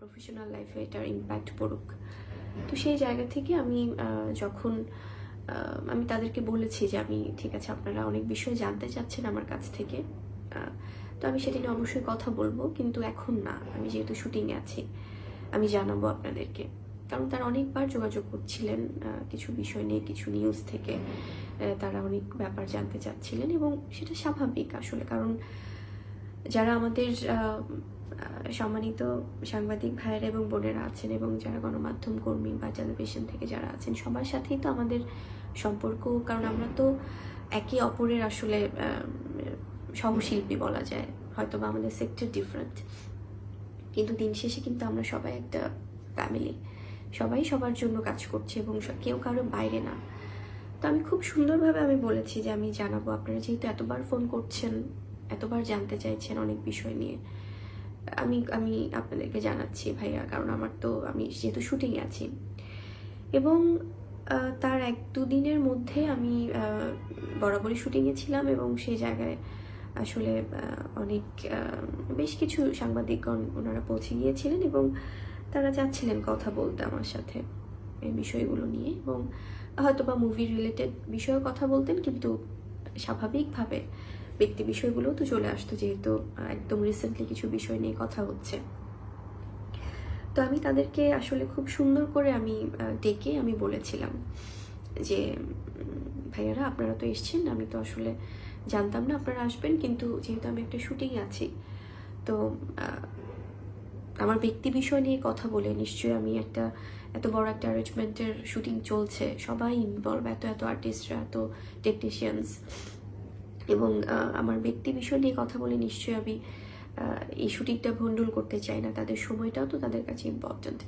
Professional লাইফে এটার impact পড়ুক। তো সেই জায়গা থেকে আমি যখন আমি তাদেরকে বলেছি যে আমি, ঠিক আছে, আপনারা অনেক বিষয় জানতে চাচ্ছেন আমার কাছ থেকে তো আমি সেটা নিয়ে অবশ্যই কথা বলব, কিন্তু এখন না। আমি যেহেতু শুটিংয়ে আছি, আমি জানাব আপনাদেরকে। কারণ তারা অনেকবার যোগাযোগ করছিলেন কিছু বিষয় নিয়ে, কিছু নিউজ থেকে তারা অনেক ব্যাপার জানতে চাচ্ছিলেন এবং সেটা স্বাভাবিক আসলে। কারণ যারা আমাদের সম্মানিত সাংবাদিক ভাইয়েরা এবং বোনেরা আছেন এবং যারা গণমাধ্যম কর্মী বা টেলিভিশন থেকে যারা আছেন, সবার সাথেই তো আমাদের সম্পর্ক। কারণ আমরা তো একে অপরের আসলে সহশিল্পী বলা যায়। হয়তো বা আমাদের সেক্টর ডিফারেন্ট কিন্তু দিন শেষে কিন্তু আমরা সবাই একটা ফ্যামিলি সবাই সবার জন্য কাজ করছে এবং কেউ কারও বাইরে না। তো আমি খুব সুন্দরভাবে আমি বলেছি যে আমি জানাব। আপনারা যেহেতু এতবার ফোন করছেন, এতবার জানতে চাইছেন অনেক বিষয় নিয়ে। আমি আমি আপনাদেরকে জানাচ্ছি ভাইয়া, কারণ আমার তো, আমি যেহেতু শুটিংয়ে আছি। এবং তার এক দুদিনের মধ্যে আমি বরাবরই শুটিংয়ে ছিলাম এবং সেই জায়গায় আসলে অনেক বেশ কিছু সাংবাদিকগণ ওনারা পৌঁছে গিয়েছিলেন এবং তারা চাচ্ছিলেন কথা বলতে আমার সাথে এই বিষয়গুলো নিয়ে এবং হয়তো বা মুভি রিলেটেড বিষয়ে কথা বলতেন, কিন্তু স্বাভাবিকভাবে ব্যক্তি বিষয়গুলোও তো চলে আসতো যেহেতু একদম রিসেন্টলি কিছু বিষয় নিয়ে কথা হচ্ছে। তো আমি তাদেরকে আসলে খুব সুন্দর করে আমি ডেকে আমি বলেছিলাম যে ভাইয়ারা, আপনারা তো এসছেন, আমি তো আসলে জানতাম না আপনারা আসবেন, কিন্তু যেহেতু আমি একটা শুটিং আছি, তো আমার ব্যক্তি বিষয় নিয়ে কথা বলে নিশ্চয়ই আমি একটা এত বড় একটা অ্যারেঞ্জমেন্টের শুটিং চলছে। সবাই ইনভলভ এত এত আর্টিস্টরা এত টেকনিশিয়ানস এবং আমার ব্যক্তি বিষয় নিয়ে কথা বলে নিশ্চয়ই আমি এই শুটিংটা ভন্ডুল করতে চাই না। তাদের সময়টাও তো তাদের কাছে ইম্পর্ট্যান্ট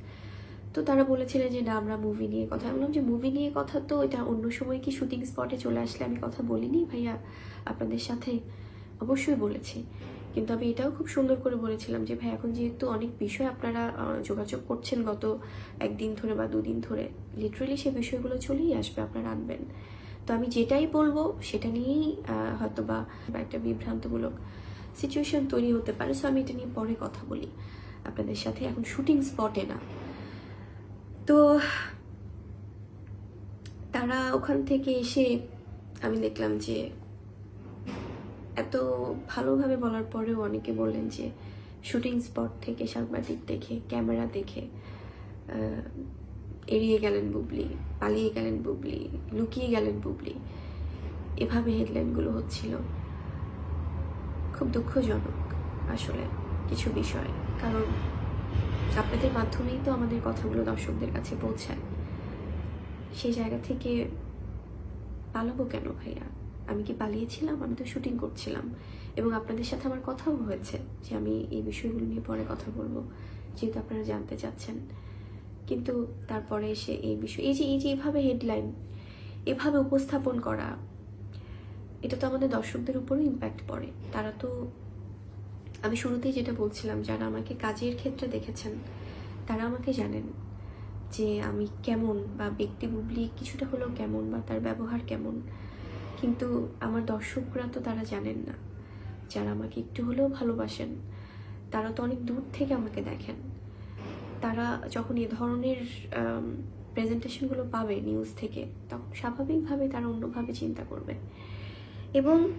তো তারা বলেছিলেন যে, না, আমরা মুভি নিয়ে কথা বললাম যে মুভি নিয়ে কথা তো এটা অন্য সময় কি শুটিং স্পটে চলে আসলে আমি কথা বলিনি? ভাইয়া, আপনাদের সাথে অবশ্যই বলেছি। কিন্তু আমি এটাও খুব সুন্দর করে বলেছিলাম যে ভাই এখন যেহেতু অনেক বিষয় আপনারা যোগাযোগ করছেন গত একদিন ধরে বা দুদিন ধরে লিটারেলি সে বিষয়গুলো চলেই আসবে, আপনারা আনবেন। তো আমি যেটাই বলব, সেটা নিয়েই হয়তো বা একটা বিভ্রান্তমূলক সিচুয়েশন তৈরি হতে পারে। সো আমি এটা নিয়ে পরে কথা বলি। আপনাদের সাথে এখন শুটিং স্পটে না। তো তারা ওখান থেকে এসে আমি দেখলাম যে, এত ভালোভাবে বলার পরেও অনেকে বললেন যে শুটিং স্পট থেকে সাংবাদিক দেখে ক্যামেরা দেখে এড়িয়ে গেলেন বুবলি, পালিয়ে গেলেন বুবলি, লুকিয়ে গেলেন বুবলি। এভাবে হেডলাইনগুলো হচ্ছিল। খুব দুঃখজনক আসলে কিছু বিষয়, কারণ আপনাদের মাধ্যমেই তো আমাদের কথাগুলো দর্শকদের কাছে পৌঁছায়। সেই জায়গা থেকে পালাবো কেন ভাইয়া? আমি কি পালিয়েছিলাম? আমি তো শুটিং করছিলাম। এবং আপনাদের সাথে আমার কথাও হয়েছে যে আমি এই বিষয়গুলো নিয়ে পরে কথা বলব, যেহেতু আপনারা জানতে চাচ্ছেন। কিন্তু তারপরে এসে এই বিষয়, এই যে এই যে এভাবে হেডলাইন এভাবে উপস্থাপন করা, এটা তো আমাদের দর্শকদের উপরও ইম্প্যাক্ট পড়ে। তারা তো, আমি শুরুতেই যেটা বলছিলাম, যারা আমাকে কাজের ক্ষেত্রে দেখেছেন, তারা আমাকে জানেন যে আমি কেমন বা ব্যক্তি বুবলি কিছুটা হলেও কেমন বা তার ব্যবহার কেমন। কিন্তু আমার দর্শকরা তো তারা জানেন না। যারা আমাকে একটু হলেও ভালোবাসেন, তারা তো অনেক দূর থেকে আমাকে দেখেন। তারা যখন এ ধরনের প্রেজেন্টেশনগুলো পাবে নিউজ থেকে, তখন স্বাভাবিকভাবে তারা অন্যভাবে চিন্তা করবে। এবং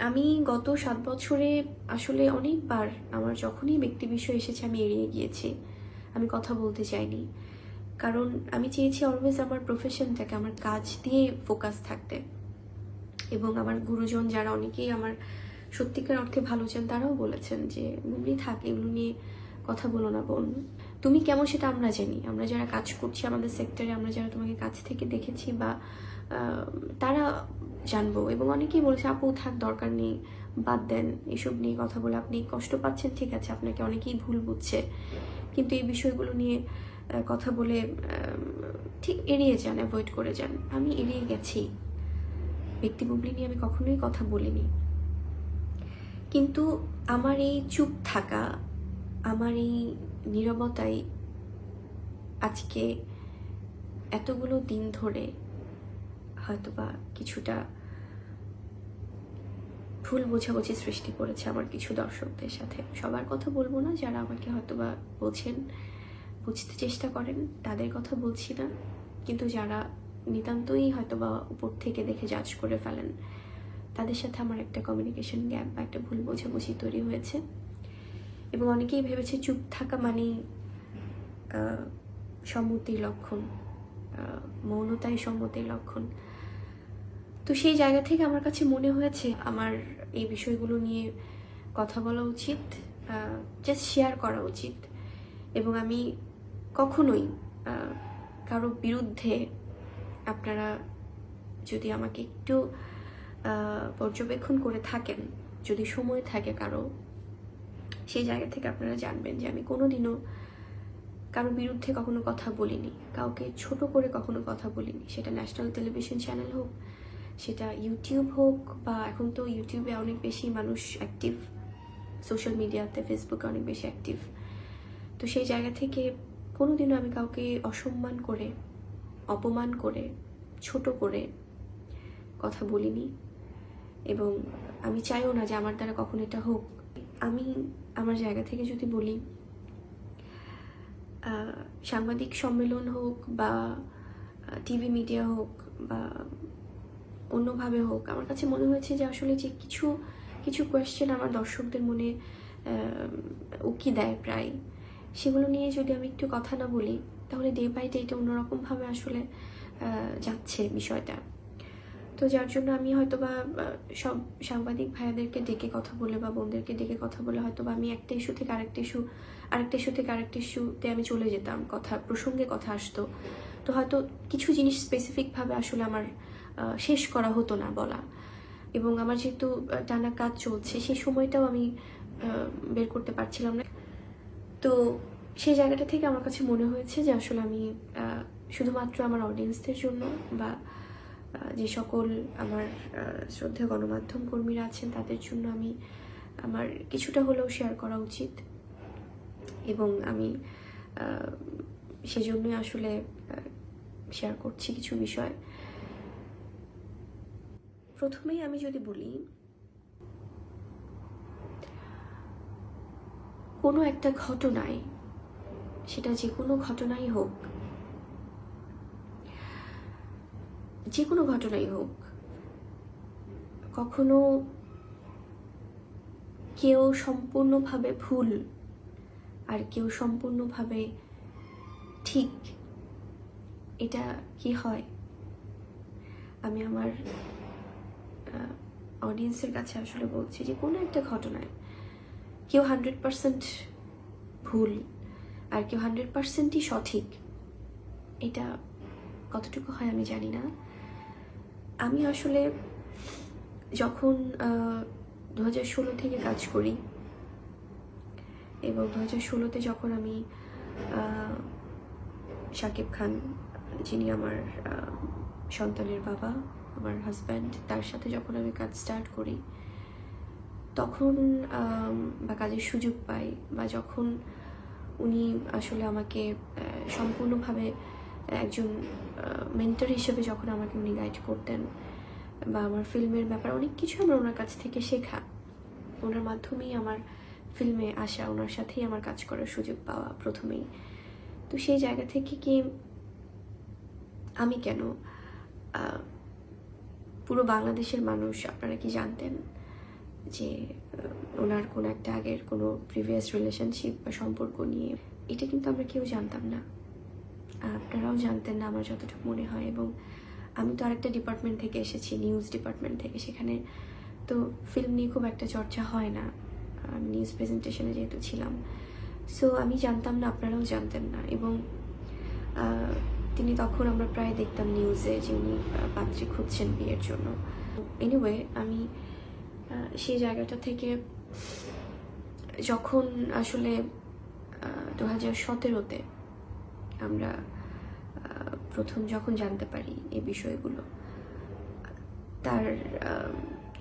আমি গত সাত বছরে আসলে অনেকবার আমার যখনই ব্যক্তি বিষয় এসেছে আমি এড়িয়ে গিয়েছি। আমি কথা বলতে চাইনি। কারণ আমি চেয়েছি অলওয়েজ আমার প্রফেশনটাকে আমার কাজ দিয়ে ফোকাস থাকতে। এবং আমার গুরুজন যারা অনেকেই আমার সত্যিকার অর্থে ভালো চান, তারাও বলেছেন যে বুবলি থাক, এগুলো নিয়ে কথা বলো না বোন। তুমি কেমন সেটা আমরা জানি। আমরা যারা কাজ করছি আমাদের সেক্টরে আমরা যারা তোমাকে কাছ থেকে দেখেছি বা তারা জানব। এবং অনেকেই বলছে, আপু, থাক, দরকার নেই, বাদ দেন, এসব নিয়ে কথা বলে আপনি কষ্ট পাচ্ছেন, ঠিক আছে, আপনাকে অনেকেই ভুল বুঝছে। কিন্তু এই বিষয়গুলো নিয়ে কথা বলে ঠিক এড়িয়ে যান অ্যাভয়েড করে যান। আমি এড়িয়ে গেছি। ব্যক্তি বুবলি নিয়ে আমি কখনোই কথা বলিনি। কিন্তু আমার এই চুপ থাকা, আমার এই নীরবতাই আজকে এতগুলো দিন ধরে হয়তোবা কিছুটা ভুল বোঝাবুঝি সৃষ্টি করেছে আমার কিছু দর্শকদের সাথে। সবার কথা বলব না, যারা আমাকে হয়তোবা বোঝেন, বুঝতে চেষ্টা করেন, তাদের কথা বলছি না। কিন্তু যারা নিতান্তই হয়তোবা উপর থেকে দেখে জাজ করে ফেলেন, তাদের সাথে আমার একটা কমিউনিকেশন গ্যাপ বা একটা ভুল বোঝাবুঝি তৈরি হয়েছে। এবং অনেকেই ভেবেছে চুপ থাকা আহ, সম্মতির লক্ষণ মৌনতাই সম্মতির লক্ষণ। তো সেই জায়গা থেকে আমার কাছে মনে হয়েছে আমার এই বিষয়গুলো নিয়ে কথা বলা উচিত জাস্ট শেয়ার করা উচিত। এবং আমি কখনোই কারও বিরুদ্ধে আপনারা যদি আমাকে একটু পর্যবেক্ষণ করে থাকেন যদি সময় থাকে কারও সেই জায়গা থেকে আপনারা জানবেন যে আমি কোনো দিনও কারও বিরুদ্ধে কখনো কথা বলিনি। কাউকে ছোট করে কখনো কথা বলিনি। সেটা ন্যাশনাল টেলিভিশন চ্যানেল হোক, সেটা ইউটিউব হোক, বা এখন তো ইউটিউবে অনেক বেশি মানুষ অ্যাক্টিভ সোশ্যাল মিডিয়াতে ফেসবুকে অনেক বেশি অ্যাক্টিভ তো সেই জায়গা থেকে কোনোদিনও আমি কাউকে অসম্মান করে, অপমান করে, ছোট করে কথা বলিনি। এবং আমি চাইও না যে আমার দ্বারা কখন এটা হোক। আমি আমার জায়গা থেকে যদি বলি সাংবাদিক সম্মেলন হোক বা টিভি মিডিয়া হোক বা অন্যভাবে হোক, আমার কাছে মনে হয়েছে যে আসলে যে কিছু কিছু কোয়েশ্চেন আমার দর্শকদের মনে উকি দেয় প্রায়। সেগুলো নিয়ে যদি আমি একটু কথা না বলি, তাহলে ডে বাই ডে এটা অন্যরকমভাবে আসলে যাচ্ছে বিষয়টা। তো যার জন্য আমি হয়তো বা সব সাংবাদিক ভাইয়াদেরকে ডেকে কথা বলে বা বোনদেরকে ডেকে কথা বলে হয়তো বা আমি একটা ইস্যু থেকে আরেকটা ইস্যু আরেকটা ইস্যু থেকে আরেকটা ইস্যুতে আমি চলে যেতাম, কথা, প্রসঙ্গে কথা আসতো। তো হয়তো কিছু জিনিস স্পেসিফিকভাবে আসলে আমার শেষ করা হতো না বলা। এবং আমার যেহেতু টানা কাজ চলছে, সেই সময়টাও আমি বের করতে পারছিলাম না। তো সেই জায়গাটা থেকে আমার কাছে মনে হয়েছে যে আসলে আমি শুধুমাত্র আমার অডিয়েন্সদের জন্য বা যে সকল আমার শ্রদ্ধা গণমাধ্যম কর্মীরা আছেন, তাদের জন্য আমি আমার কিছুটা হলেও শেয়ার করা উচিত। এবং আমি সেজন্যই আসলে শেয়ার করছি কিছু বিষয়। প্রথমেই আমি যদি বলি, কোনো একটা ঘটনায়, সেটা যে কোনো ঘটনাই হোক যে কোনো ঘটনাই হোক, কখনো কেউ সম্পূর্ণভাবে ভুল আর কেউ সম্পূর্ণভাবে ঠিক, এটা কি হয়? আমি আমার অডিয়েন্সের কাছে আসলে বলছি যে কোনো একটা ঘটনায় কেউ হান্ড্রেড পার্সেন্ট ভুল আর কেউ হান্ড্রেড পার্সেন্টই সঠিক, এটা কতটুকু হয় আমি জানি না। আমি আসলে যখন দু হাজার ষোলো থেকে কাজ করি এবং দু হাজার ষোলোতে যখন আমি শাকিব খান, যিনি আমার সন্তানের বাবা, আমার হাজব্যান্ড তার সাথে যখন আমি কাজ স্টার্ট করি, তখন বা কাজের সুযোগ পাই বা যখন উনি আসলে আমাকে সম্পূর্ণভাবে একজন মেন্টর হিসেবে যখন আমাকে উনি গাইড করতেন বা আমার ফিল্মের ব্যাপারে, অনেক কিছু আমার ওনার কাছ থেকে শেখা। ওনার মাধ্যমেই আমার ফিল্মে আসা, ওনার সাথেই আমার কাজ করার সুযোগ পাওয়া প্রথমেই। তো সেই জায়গা থেকে কি আমি কেন পুরো বাংলাদেশের মানুষ আপনারা কি জানতেন যে ওনার কোনো একটা আগের কোনো প্রিভিয়াস রিলেশনশিপ বা সম্পর্ক নিয়ে? এটা কিন্তু আমরা কেউ জানতাম না। আপনারাও জানতেন না আমার যতটুকু মনে হয় এবং আমি তো আরেকটা ডিপার্টমেন্ট থেকে এসেছি নিউজ ডিপার্টমেন্ট থেকে সেখানে। তো ফিল্ম নিয়ে খুব একটা চর্চা হয় না নিউজ প্রেজেন্টেশনে যেহেতু ছিলাম। সো আমি জানতাম না, আপনারাও জানতেন না এবং তিনি তখন আমরা প্রায় দেখতাম নিউজে যে উনি পাত্রী খুঁজছেন বিয়ের জন্য। এনিওয়ে আমি সেই জায়গাটা থেকে যখন আসলে দু হাজার সতেরোতে আমরা প্রথম যখন জানতে পারি এই বিষয়গুলো, তার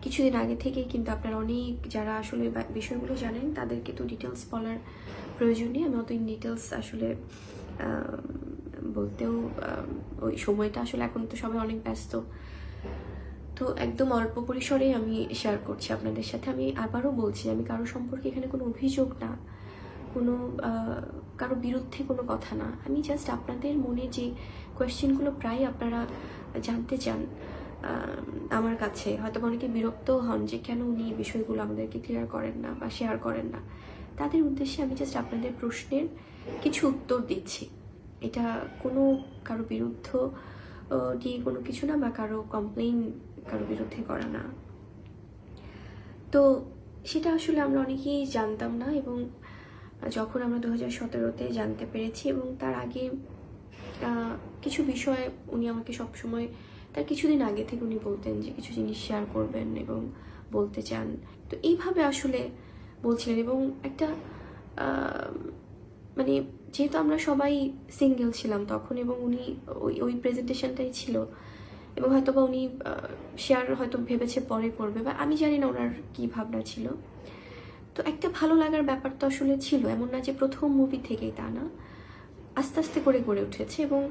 কিছুদিন আগে থেকেই কিন্তু আপনারা অনেক যারা আসলে বিষয়গুলো জানেন তাদেরকে তো ডিটেলস বলার প্রয়োজন নেই আমি অত ডিটেলস আসলে বলতেও ওই সময়টা আসলে এখন তো সবাই অনেক ব্যস্ত। তো একদম অল্প পরিসরেই আমি শেয়ার করছি আপনাদের সাথে। আমি আবারও বলছি, আমি কারও সম্পর্কে এখানে কোনো অভিযোগ না, কোনো কারও বিরুদ্ধে কোনো কথা না। আমি জাস্ট আপনাদের মনে যে কোয়েশ্চেনগুলো প্রায় আপনারা জানতে চান আমার কাছে। হয়তো অনেকে বিরক্তও হন যে কেন উনি এই বিষয়গুলো আমাদেরকে ক্লিয়ার করেন না বা শেয়ার করেন না। তাদের উদ্দেশ্যে আমি জাস্ট আপনাদের প্রশ্নের কিছু উত্তর দিচ্ছি। এটা কোনো কারও বিরুদ্ধ দিয়ে কোনো কিছু না বা কারও কমপ্লেইন কারও বিরুদ্ধে করা না। তো সেটা আসলে আমরা অনেকেই জানতাম না এবং যখন আমরা দু হাজার সতেরোতে জানতে পেরেছি এবং তার আগে কিছু বিষয়ে উনি আমাকে সবসময়, তার কিছুদিন আগে থেকে উনি বলতেন যে কিছু জিনিস শেয়ার করবেন এবং বলতে চান। তো এইভাবে আসলে বলছিলেন এবং একটা মানে যেহেতু আমরা সবাই সিঙ্গেল ছিলাম তখন এবং উনি ওই ওই প্রেজেন্টেশনটাই ছিল এবং হয়তো বা উনি শেয়ার হয়তো ভেবেছে পরে করবে বা আমি জানি না ওনার কী ভাবনা ছিল। তো একটা ভালো লাগার ব্যাপার তো আসলে ছিল, এমন না যে প্রথম মুভি থেকেই তা না। আস্তে আস্তে করে গড়ে উঠেছে এবং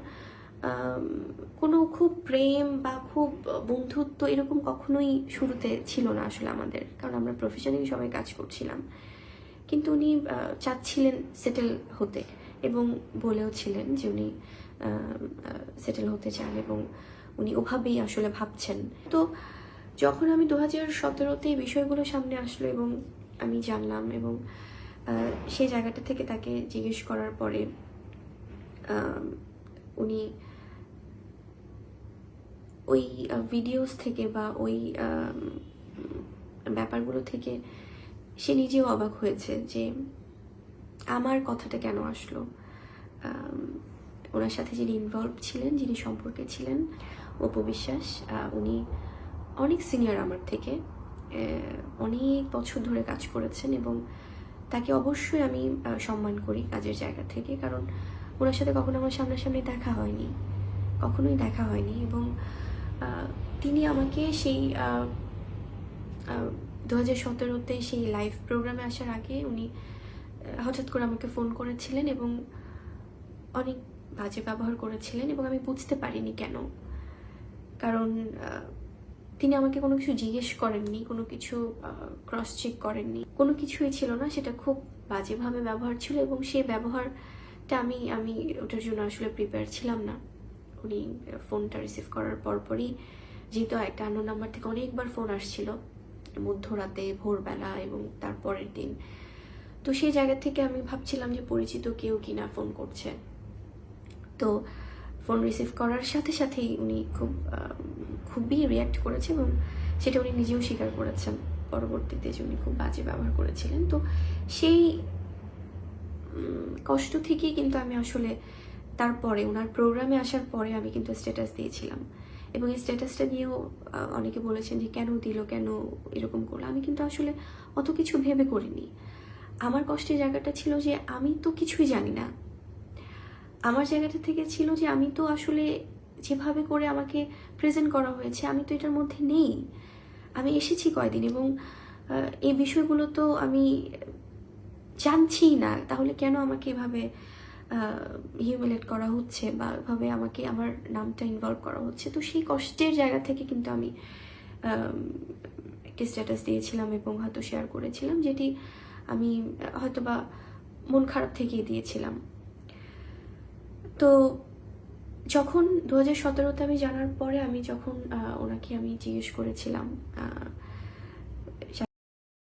কোনো খুব প্রেম বা খুব বন্ধুত্ব এরকম কখনোই শুরুতে ছিল না আসলে আমাদের, কারণ আমরা প্রফেশনালি সবাই কাজ করছিলাম। কিন্তু উনি চাচ্ছিলেন সেটেল হতে এবং বলেও ছিলেন যে উনি সেটেল হতে চান এবং উনি ওভাবেই আসলে ভাবছেন। তো যখন আমি দু হাজার সতেরোতে এই বিষয়গুলো সামনে আসলো এবং আমি জানলাম এবং সেই জায়গাটা থেকে তাকে জিজ্ঞেস করার পরে উনি ওই ভিডিওস থেকে বা ওই ব্যাপারগুলো থেকে সে নিজেও অবাক হয়েছে যে আমার কথাটা কেন আসলো। ওনার সাথে যিনি ইনভলভ ছিলেন, যিনি সম্পর্কে ছিলেন অপবিশ্বাস উনি অনেক সিনিয়র আমার থেকে। অনেক বছর ধরে কাজ করেছেন এবং তাকে অবশ্যই আমি সম্মান করি কাজের জায়গা থেকে। কারণ ওনার সাথে কখনো আমার সামনাসামনি দেখা হয়নি, কখনোই দেখা হয়নি এবং তিনি আমাকে সেই দু হাজার সতেরোতে সেই লাইভ প্রোগ্রামে আসার আগে উনি হঠাৎ করে আমাকে ফোন করেছিলেন এবং অনেক বাজে ব্যবহার করেছিলেন এবং আমি বুঝতে পারিনি কেন। কারণ তিনি আমাকে কোনো কিছু জিজ্ঞেস করেননি, কোনো কিছু ক্রস চেক করেননি। কোনো কিছুই ছিল না, সেটা খুব বাজেভাবে ব্যবহার ছিল এবং সেই ব্যবহারটা আমি আমি ওটার জন্য আসলে প্রিপেয়ার ছিলাম না। উনি ফোনটা রিসিভ করার পরপরই যেহেতু একটা অন্য নাম্বার থেকে অনেকবার ফোন আসছিল, মধ্যরাতে, ভোরবেলা এবং তার পরের দিন। তো সেই জায়গা থেকে আমি ভাবছিলাম যে পরিচিত কেউ কিনা ফোন করছে। তো ফোন রিসিভ করার সাথে সাথেই উনি খুব খুবই রিয়াক্ট করেছে এবং সেটা উনি নিজেও স্বীকার করেছেন। পরবর্তীতে যে উনি খুব বাজে ব্যবহার করেছিলেন। তো সেই কষ্ট থেকেই কিন্তু আমি আসলে তারপরে ওনার প্রোগ্রামে আসার পরে আমি কিন্তু স্ট্যাটাস দিয়েছিলাম। এবং এই স্ট্যাটাসটা নিয়েও অনেকে বলেছেন যে কেন দিল, কেন এরকম করল। আমি কিন্তু আসলে অত কিছু ভেবে করিনি। আমার কষ্টের জায়গাটা ছিল যে আমি তো কিছুই জানি না। আমার জায়গাটা থেকে ছিল যে আমি তো আসলে যেভাবে করে আমাকে প্রেজেন্ট করা হয়েছে, আমি তো এটার মধ্যে নেই। আমি এসেছি কয়দিন এবং এই বিষয়গুলো তো আমি জানছি না, তাহলে কেন আমাকে এভাবে হিউমিলেট করা হচ্ছে বা এভাবে আমাকে আমার নামটা ইনভলভ করা হচ্ছে? তো সেই কষ্টের জায়গা থেকে কিন্তু আমি একটি স্ট্যাটাস দিয়েছিলাম এবং হয়তো শেয়ার করেছিলাম, যেটি আমি হয়তো বা মন খারাপ থেকেই দিয়েছিলাম। তো যখন দু হাজার সতেরোতে আমি জানার পরে আমি যখন ওনাকে আমি জিজ্ঞেস করেছিলাম